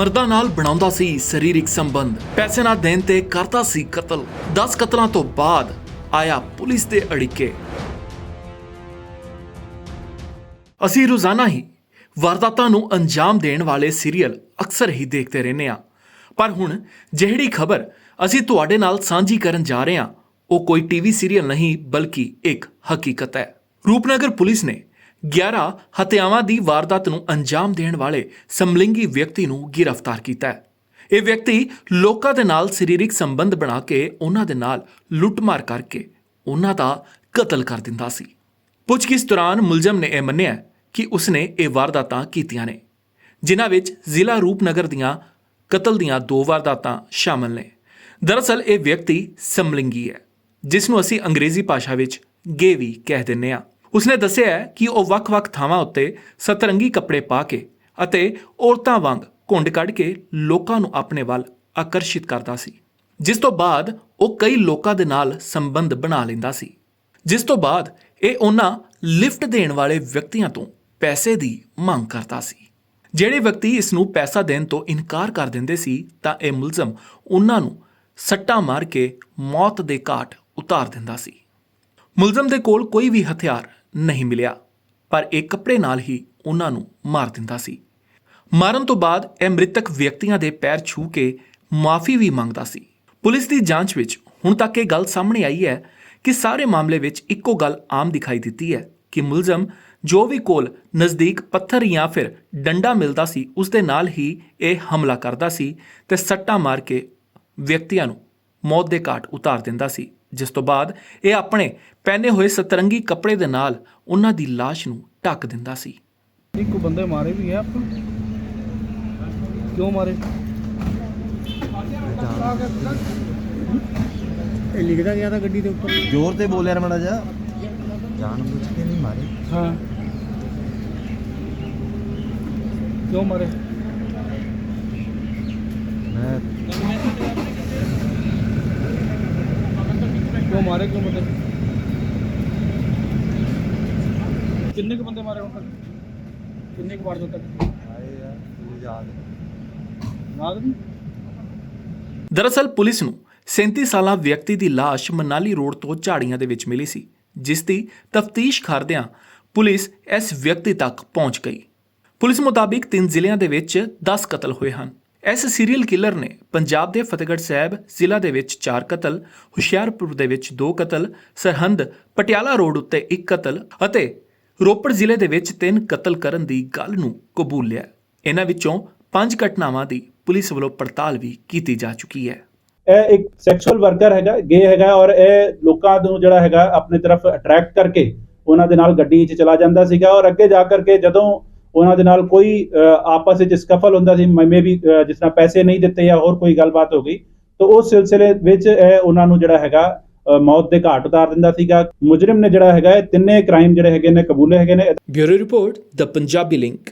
ਮਰਦਾਂ ਨਾਲ ਬਣਾਉਂਦਾ ਸੀ ਸਰੀਰਕ ਸੰਬੰਧ। ਪੈਸੇ ਨਾ ਦੇਣ ਤੇ ਕਰਦਾ ਸੀ ਕਤਲ। 10 ਕਤਲਾਂ ਤੋਂ ਬਾਅਦ ਆਇਆ ਪੁਲਿਸ ਦੇ ਅੜਿੱਕੇ। ਅਸੀਂ ਰੋਜ਼ਾਨਾ ਹੀ ਵਾਰਦਾਤਾਂ ਨੂੰ ਅੰਜਾਮ ਦੇਣ ਵਾਲੇ ਸੀਰੀਅਲ ਅਕਸਰ ਹੀ ਦੇਖਦੇ ਰਹਿੰਦੇ ਹਾਂ। ਪਰ ਹੁਣ ਜਿਹੜੀ ਖਬਰ ਅਸੀਂ ਤੁਹਾਡੇ ਨਾਲ ਸਾਂਝੀ ਕਰਨ ਜਾ ਰਹੇ ਹਾਂ, ਉਹ ਕੋਈ ਟੀਵੀ ਸੀਰੀਅਲ ਨਹੀਂ, ਬਲਕਿ ਇੱਕ ਹਕੀਕਤ ਹੈ। ਰੂਪਨਗਰ ਪੁਲਿਸ ਨੇ 11 ਹਤਿਆਵਾਂ ਦੀ ਵਾਰਦਾਤ ਨੂੰ ਅੰਜਾਮ ਦੇਣ ਵਾਲੇ ਸਮਲਿੰਗੀ ਵਿਅਕਤੀ ਨੂੰ ਗ੍ਰਿਫਤਾਰ ਕੀਤਾ ਹੈ। ਇਹ ਵਿਅਕਤੀ ਲੋਕਾਂ ਦੇ ਨਾਲ ਸਰੀਰਿਕ ਸੰਬੰਧ ਬਣਾ ਕੇ ਉਹਨਾਂ ਦੇ ਨਾਲ ਲੁੱਟਮਾਰ ਕਰਕੇ ਉਹਨਾਂ ਦਾ ਕਤਲ ਕਰ ਦਿੰਦਾ ਸੀ। ਪੁੱਛਗਿੱਛ ਦੌਰਾਨ ਮੁਲਜ਼ਮ ਨੇ ਇਹ ਮੰਨਿਆ ਕਿ ਉਸਨੇ ਇਹ ਵਾਰਦਾਤਾਂ ਕੀਤੀਆਂ ਨੇ, ਜਿਨ੍ਹਾਂ ਵਿੱਚ ਜ਼ਿਲ੍ਹਾ ਰੂਪਨਗਰ ਦੀਆਂ ਕਤਲ ਦੀਆਂ ਦੋ ਵਾਰਦਾਤਾਂ ਸ਼ਾਮਲ ਨੇ। ਦਰਅਸਲ ਇਹ ਵਿਅਕਤੀ ਸਮਲਿੰਗੀ ਹੈ, ਜਿਸ ਨੂੰ ਅਸੀਂ ਅੰਗਰੇਜ਼ੀ ਭਾਸ਼ਾ ਵਿੱਚ ਗੇ ਵੀ ਕਹਿ ਦਿੰਦੇ ਹਾਂ। ਉਸਨੇ ਦੱਸਿਆ ਹੈ ਕਿ ਉਹ ਵੱਖ-ਵੱਖ ਥਾਵਾਂ ਉੱਤੇ ਸਤਰੰਗੀ ਕੱਪੜੇ ਪਾ ਕੇ ਅਤੇ ਔਰਤਾਂ ਵਾਂਗ ਘੁੰਡ ਕੱਢ ਕੇ ਲੋਕਾਂ ਨੂੰ ਆਪਣੇ ਵੱਲ ਆਕਰਸ਼ਿਤ ਕਰਦਾ ਸੀ, ਜਿਸ ਤੋਂ ਬਾਅਦ ਉਹ ਕਈ ਲੋਕਾਂ ਦੇ ਨਾਲ ਸੰਬੰਧ ਬਣਾ ਲੈਂਦਾ ਸੀ, ਜਿਸ ਤੋਂ ਬਾਅਦ ਇਹ ਉਹਨਾਂ ਲਿਫਟ ਦੇਣ ਵਾਲੇ ਵਿਅਕਤੀਆਂ ਤੋਂ ਪੈਸੇ ਦੀ ਮੰਗ ਕਰਦਾ ਸੀ। ਜਿਹੜੇ ਵਿਅਕਤੀ ਇਸ ਨੂੰ ਪੈਸਾ ਦੇਣ ਤੋਂ ਇਨਕਾਰ ਕਰ ਦਿੰਦੇ ਸੀ, ਤਾਂ ਇਹ ਮੁਲਜ਼ਮ ਉਹਨਾਂ ਨੂੰ ਸੱਟਾਂ ਮਾਰ ਕੇ ਮੌਤ ਦੇ ਘਾਟ ਉਤਾਰ ਦਿੰਦਾ ਸੀ। ਮੁਲਜ਼ਮ ਦੇ ਕੋਲ ਕੋਈ ਵੀ ਹਥਿਆਰ ਨਹੀਂ ਮਿਲਿਆ, ਪਰ ਇਹ ਕੱਪੜੇ ਨਾਲ ਹੀ ਉਹਨਾਂ ਨੂੰ ਮਾਰ ਦਿੰਦਾ ਸੀ। ਮਾਰਨ ਤੋਂ ਬਾਅਦ ਇਹ ਮ੍ਰਿਤਕ ਵਿਅਕਤੀਆਂ ਦੇ ਪੈਰ ਛੂ ਕੇ ਮਾਫੀ ਵੀ ਮੰਗਦਾ ਸੀ। ਪੁਲਿਸ ਦੀ ਜਾਂਚ ਵਿੱਚ ਹੁਣ ਤੱਕ ਇਹ ਗੱਲ ਸਾਹਮਣੇ ਆਈ ਹੈ ਕਿ ਸਾਰੇ ਮਾਮਲੇ ਵਿੱਚ ਇੱਕੋ ਗੱਲ ਆਮ ਦਿਖਾਈ ਦਿੱਤੀ ਹੈ ਕਿ ਮੁਲਜ਼ਮ ਜੋ ਵੀ ਕੋਲ ਨਜ਼ਦੀਕ ਪੱਥਰ ਜਾਂ ਫਿਰ ਡੰਡਾ ਮਿਲਦਾ ਸੀ, ਉਸ ਦੇ ਨਾਲ ਹੀ ਇਹ ਹਮਲਾ ਕਰਦਾ ਸੀ ਤੇ ਸੱਟਾਂ ਮਾਰ ਕੇ ਵਿਅਕਤੀਆਂ ਨੂੰ ਮੌਤ ਦੇ ਘਾਟ ਉਤਾਰ ਦਿੰਦਾ ਸੀ। ਜਿਸ ਤੋਂ ਬਾਅਦ ਇਹ ਆਪਣੇ ਪਹਿਨੇ ਹੋਏ ਸਤਰੰਗੀ ਕੱਪੜੇ ਦੇ ਨਾਲ ਉਹਨਾਂ ਦੀ ਲਾਸ਼ ਨੂੰ ਢੱਕ ਦਿੰਦਾ ਸੀ। ਇੱਕ ਬੰਦੇ ਮਾਰੇ ਵੀ ਹੈ ਆਪਾਂ। ਕਿਉਂ ਮਾਰੇ? ਇਹ ਲਿਖਦਾ ਗਿਆ ਤਾਂ ਗੱਡੀ ਦੇ ਉੱਪਰ। ਜ਼ੋਰ ਤੇ ਬੋਲ ਯਾਰ ਮੜਾ ਜਾ ਜਾਣ ਬੁੱਝ ਕੇ ਨਹੀਂ ਮਾਰੇ। ਹਾਂ। ਕਿਉਂ ਮਾਰੇ ਮੈਂ ਕਿਉਂ ਮਾਰੇ ਕਿਉਂ ਬੰਦੇ ਕਿੰਨੇ ਕੁ ਬੰਦੇ ਮਾਰੇ ਹੁਣ ਤੱਕ? ਕਿੰਨੇ ਕੁ ਵਾਰ ਤੱਕ ਆਏ ਯਾਰ ਤੂੰ ਯਾਦ ਯਾਦ ਨਹੀਂ? ਦਰਅਸਲ ਪੁਲਿਸ ਨੂੰ 37 ਸਾਲਾ ਵਿਅਕਤੀ ਦੀ ਲਾਸ਼ ਮਨਾਲੀ ਰੋਡ ਤੋਂ ਝਾੜੀਆਂ ਦੇ ਵਿੱਚ ਮਿਲੀ ਸੀ, ਜਿਸ ਦੀ ਤਫਤੀਸ਼ ਕਰਦਿਆਂ ਪੁਲਿਸ ਇਸ ਵਿਅਕਤੀ ਤੱਕ ਪਹੁੰਚ ਗਈ। ਪੁਲਿਸ ਮੁਤਾਬਿਕ ਤਿੰਨ ਜ਼ਿਲ੍ਹਿਆਂ ਦੇ ਵਿੱਚ 10 ਕਤਲ ਹੋਏ ਹਨ। ਇਸ ਸੀਰੀਅਲ ਕਿਲਰ ਨੇ ਪੰਜਾਬ ਦੇ ਫਤਿਹਗੜ੍ਹ ਸਾਹਿਬ ਜ਼ਿਲ੍ਹਾ ਦੇ ਵਿੱਚ 4 ਕਤਲ, ਹੁਸ਼ਿਆਰਪੁਰ ਦੇ ਵਿੱਚ 2 ਕਤਲ, ਸਰਹੰਦ, ਪਟਿਆਲਾ ਰੋਡ ਉੱਤੇ 1 ਕਤਲ ਅਤੇ ਰੋਪੜ ਜ਼ਿਲ੍ਹੇ ਦੇ ਵਿੱਚ 3 ਕਤਲ ਕਰਨ ਦੀ ਗੱਲ ਨੂੰ ਕਬੂਲ ਲਿਆ ਇਹਨਾਂ ਵਿੱਚੋਂ 5 ਘਟਨਾਵਾਂ ਦੀ ਪੁਲਿਸ ਵੱਲੋਂ ਪੜਤਾਲ ਵੀ ਕੀਤੀ ਜਾ ਚੁੱਕੀ ਹੈ। ਇਹ ਇੱਕ ਸੈਕਸ਼ੂਅਲ ਵਰਕਰ ਹੈਗਾ ਗੇ ਹੈਗਾ ਔਰ ਇਹ ਲੋਕਾਂ ਨੂੰ ਜਿਹੜਾ ਹੈਗਾ, ਆਪਣੇ ਤਰਫ ਅਟਰੈਕਟ ਕਰਕੇ ਉਹਨਾਂ ਦੇ ਨਾਲ ਗੱਡੀ 'ਚ ਚਲਾ ਜਾਂਦਾ ਸੀਗਾ ਔਰ ਅੱਗੇ ਜਾ ਕਰਕੇ ਜਦੋਂ ਉਹਨਾਂ ਦੇ ਨਾਲ ਕੋਈ ਆਪਸ ਵਿੱਚ ਸਕਫਲ ਹੁੰਦਾ ਸੀ, ਮੈਂ ਵੀ ਜਿਸ ਤਰ੍ਹਾਂ ਪੈਸੇ ਨਹੀਂ ਦਿੱਤੇ ਜਾਂ ਹੋਰ ਕੋਈ ਗੱਲਬਾਤ ਹੋ ਗਈ, ਤਾਂ ਉਸ ਸਿਲਸਿਲੇ ਵਿੱਚ ਇਹ ਉਹਨਾਂ ਨੂੰ ਜਿਹੜਾ ਹੈਗਾ ਮੌਤ ਦੇ ਘਾਟ ਉਤਾਰ ਦਿੰਦਾ ਸੀਗਾ। ਮੁਜਰਮ ਨੇ ਜਿਹੜਾ ਹੈਗਾ ਤਿੰਨੇ ਕ੍ਰਾਈਮ ਜਿਹੜੇ ਹੈਗੇ ਨੇ, ਕਬੂਲੇ ਹੈਗੇ ਨੇ। Bureau report, the Punjabi link.